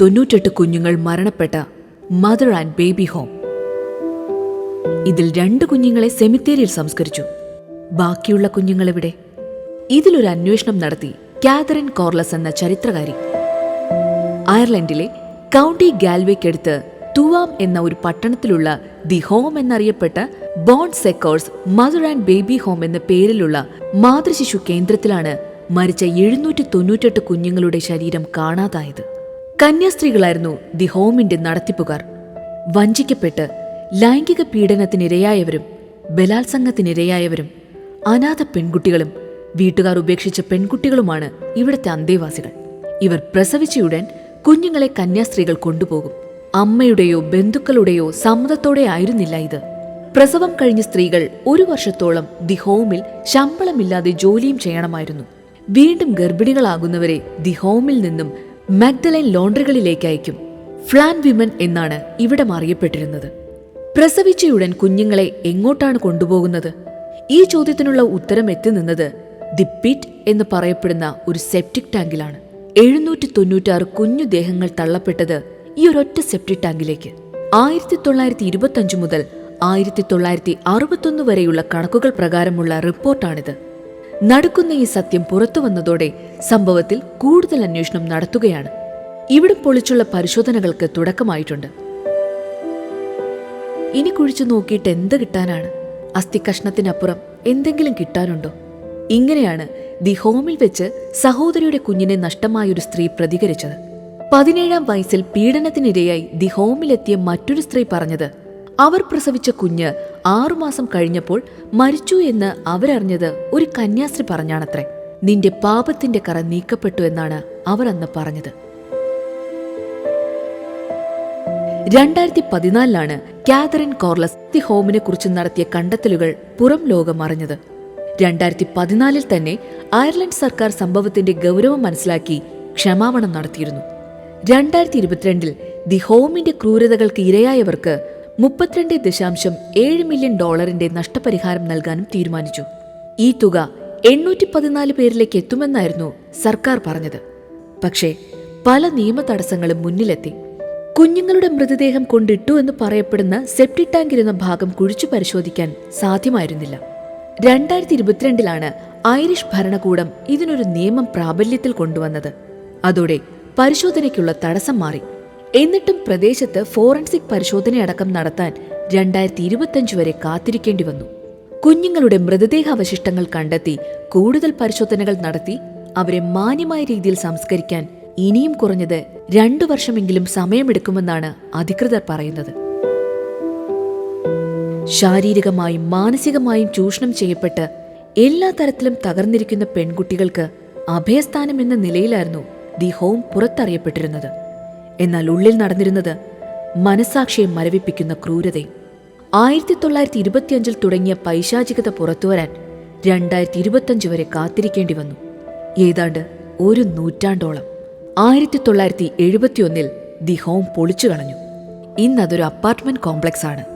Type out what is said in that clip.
തൊണ്ണൂറ്റെട്ട് കുഞ്ഞുങ്ങൾ മരണപ്പെട്ട മദർ ആൻഡ് ബേബി ഹോം. ഇതിൽ രണ്ട് കുഞ്ഞുങ്ങളെ സെമിത്തേരിയിൽ സംസ്കരിച്ചു. ബാക്കിയുള്ള കുഞ്ഞുങ്ങളെവിടെ? ഇതിലൊരു അന്വേഷണം നടത്തി കാതറിൻ കോർലസ് എന്ന ചരിത്രകാരി. അയർലൻഡിലെ കൗണ്ടി ഗാൽവേക്കടുത്ത് തുവാം എന്ന ഒരു പട്ടണത്തിലുള്ള the home എന്നറിയപ്പെട്ട Bon Secours mother and baby home എന്ന പേരിലുള്ള മാതൃശിശു കേന്ദ്രത്തിലാണ് മരിച്ച എഴുന്നൂറ്റി തൊണ്ണൂറ്റെട്ട് കുഞ്ഞുങ്ങളുടെ ശരീരം കാണാതായത്. കന്യാസ്ത്രീകളായിരുന്നു ദി ഹോമിന്റെ നടത്തിപ്പുകാർ. വഞ്ചിക്കപ്പെട്ട് ലൈംഗിക പീഡനത്തിനിരയായവരും ബലാത്സംഗത്തിനിരയായവരും അനാഥ പെൺകുട്ടികളും വീട്ടുകാർ ഉപേക്ഷിച്ച പെൺകുട്ടികളുമാണ് ഇവിടുത്തെ അന്തേവാസികൾ. ഇവർ പ്രസവിച്ചയുടൻ കുഞ്ഞുങ്ങളെ കന്യാസ്ത്രീകൾ കൊണ്ടുപോകും. അമ്മയുടെയോ ബന്ധുക്കളുടെയോ സമ്മതത്തോടെ ആയിരുന്നില്ല ഇത്. പ്രസവം കഴിഞ്ഞ സ്ത്രീകൾ ഒരു വർഷത്തോളം ദി ഹോമിൽ ശമ്പളമില്ലാതെ ജോലിയും ചെയ്യണമായിരുന്നു. വീണ്ടും ഗർഭിണികളാകുന്നവരെ ദി ഹോമിൽ നിന്നും മഗ്ദലൈൻ ലോണ്ടറികളിലേക്ക് അയക്കും. ഫ്ലാൻ വിമൻ എന്നാണ് ഇവിടെ അറിയപ്പെട്ടിരുന്നത്. പ്രസവിച്ചയുടൻ കുഞ്ഞുങ്ങളെ എങ്ങോട്ടാണ് കൊണ്ടുപോകുന്നത്? ഈ ചോദ്യത്തിനുള്ള ഉത്തരം എത്തി നിന്നത് ദി പിറ്റ് എന്ന് പറയപ്പെടുന്ന ഒരു സെപ്റ്റിക് ടാങ്കിലാണ്. എഴുന്നൂറ്റി തൊണ്ണൂറ്റാറ് കുഞ്ഞു ദേഹങ്ങൾ തള്ളപ്പെട്ടത് ഈ ഒരൊറ്റ സെപ്റ്റിക് ടാങ്കിലേക്ക്. ആയിരത്തി തൊള്ളായിരത്തി ഇരുപത്തഞ്ച് മുതൽ ആയിരത്തി തൊള്ളായിരത്തി അറുപത്തൊന്ന് വരെയുള്ള കണക്കുകൾ പ്രകാരമുള്ള റിപ്പോർട്ടാണിത്. നടക്കുന്ന ഈ സത്യം പുറത്തു വന്നതോടെ സംഭവത്തിൽ കൂടുതൽ അന്വേഷണം നടത്തുകയാണ്. ഇവിടം പൊളിച്ചുള്ള പരിശോധനകൾക്ക് തുടക്കമായിട്ടുണ്ട്. ഇനി കുഴിച്ചു നോക്കിയിട്ട് എന്ത് കിട്ടാനാണ്? അസ്ഥി കഷ്ണത്തിനപ്പുറം എന്തെങ്കിലും കിട്ടാനുണ്ടോ? ഇങ്ങനെയാണ് ദി ഹോമിൽ വെച്ച് സഹോദരിയുടെ കുഞ്ഞിനെ നഷ്ടമായൊരു സ്ത്രീ പ്രതികരിച്ചത്. പതിനേഴാം വയസ്സിൽ പീഡനത്തിനിരയായി ദി ഹോമിലെത്തിയ മറ്റൊരു സ്ത്രീ പറഞ്ഞത് അവർ പ്രസവിച്ച കുഞ്ഞ് ആറുമാസം കഴിഞ്ഞപ്പോൾ മരിച്ചു എന്ന് അവരറിഞ്ഞത് ഒരു കന്യാസ്ത്രീ പറഞ്ഞാണത്രേ. നിന്റെ പാപത്തിന്റെ കറ നീക്കപ്പെട്ടു എന്നാണ് അവർ അന്ന് പറഞ്ഞത്. രണ്ടായിരത്തി പതിനാലിലാണ് കാതറിൻ കോർലസ് ദി ഹോമിനെ കുറിച്ച് നടത്തിയ കണ്ടെത്തലുകൾ പുറം ലോകം അറിഞ്ഞത്. രണ്ടായിരത്തി പതിനാലിൽ തന്നെ അയർലൻഡ് സർക്കാർ സംഭവത്തിന്റെ ഗൗരവം മനസ്സിലാക്കി ക്ഷമാപണം നടത്തിയിരുന്നു. രണ്ടായിരത്തി ഇരുപത്തിരണ്ടിൽ ദി ഹോമിന്റെ ക്രൂരതകൾക്ക് ഇരയായവർക്ക് മുപ്പത്തിരണ്ട് ദശാംശം ഏഴ് മില്യൺ ഡോളറിന്റെ നഷ്ടപരിഹാരം നൽകാനും തീരുമാനിച്ചു. ഈ തുക എണ്ണൂറ്റി പതിനാല് പേരിലേക്ക് എത്തുമെന്നായിരുന്നു സർക്കാർ പറഞ്ഞത്. പക്ഷേ പല നിയമ തടസ്സങ്ങളും മുന്നിലെത്തി. കുഞ്ഞുങ്ങളുടെ മൃതദേഹം കൊണ്ടിട്ടു എന്ന് പറയപ്പെടുന്ന സെപ്റ്റി ടാങ്ക് ഇരുന്ന ഭാഗം കുഴിച്ചു പരിശോധിക്കാൻ സാധ്യമായിരുന്നില്ല. രണ്ടായിരത്തി ഇരുപത്തിരണ്ടിലാണ് ഐറിഷ് ഭരണകൂടം ഇതിനൊരു നിയമം പ്രാബല്യത്തിൽ കൊണ്ടുവന്നത്. അതോടെ പരിശോധനയ്ക്കുള്ള തടസ്സം മാറി. എന്നിട്ടും പ്രദേശത്ത് ഫോറൻസിക് പരിശോധനയടക്കം നടത്താൻ രണ്ടായിരത്തി ഇരുപത്തിയഞ്ച് വരെ കാത്തിരിക്കേണ്ടി വന്നു. കുഞ്ഞുങ്ങളുടെ മൃതദേഹാവശിഷ്ടങ്ങൾ കണ്ടെത്തി കൂടുതൽ പരിശോധനകൾ നടത്തി അവരെ മാന്യമായ രീതിയിൽ സംസ്കരിക്കാൻ ഇനിയും കുറഞ്ഞത് രണ്ടു വർഷമെങ്കിലും സമയമെടുക്കുമെന്നാണ് അധികൃതർ പറയുന്നത്. ശാരീരികമായും മാനസികമായും ചൂഷണം ചെയ്യപ്പെട്ട് എല്ലാ തരത്തിലും തകർന്നിരിക്കുന്ന പെൺകുട്ടികൾക്ക് അഭയസ്ഥാനം എന്ന നിലയിലായിരുന്നു ദി ഹോം പുറത്തറിയപ്പെട്ടിരുന്നത്. എന്നാൽ ഉള്ളിൽ നടന്നിരുന്നത് മനസാക്ഷിയെ മരവിപ്പിക്കുന്ന ക്രൂരതയും ആയിരത്തി തൊള്ളായിരത്തി ഇരുപത്തിയഞ്ചിൽ തുടങ്ങിയ പൈശാചികത പുറത്തുവരാൻ രണ്ടായിരത്തി ഇരുപത്തിയഞ്ച് വരെ കാത്തിരിക്കേണ്ടി വന്നു. ഏതാണ്ട് ഒരു നൂറ്റാണ്ടോളം. ആയിരത്തി തൊള്ളായിരത്തി എഴുപത്തിയൊന്നിൽ ദി ഹോം പൊളിച്ചു കളഞ്ഞു ഇന്നതൊരു അപ്പാർട്ട്മെന്റ് കോംപ്ലക്സ് ആണ്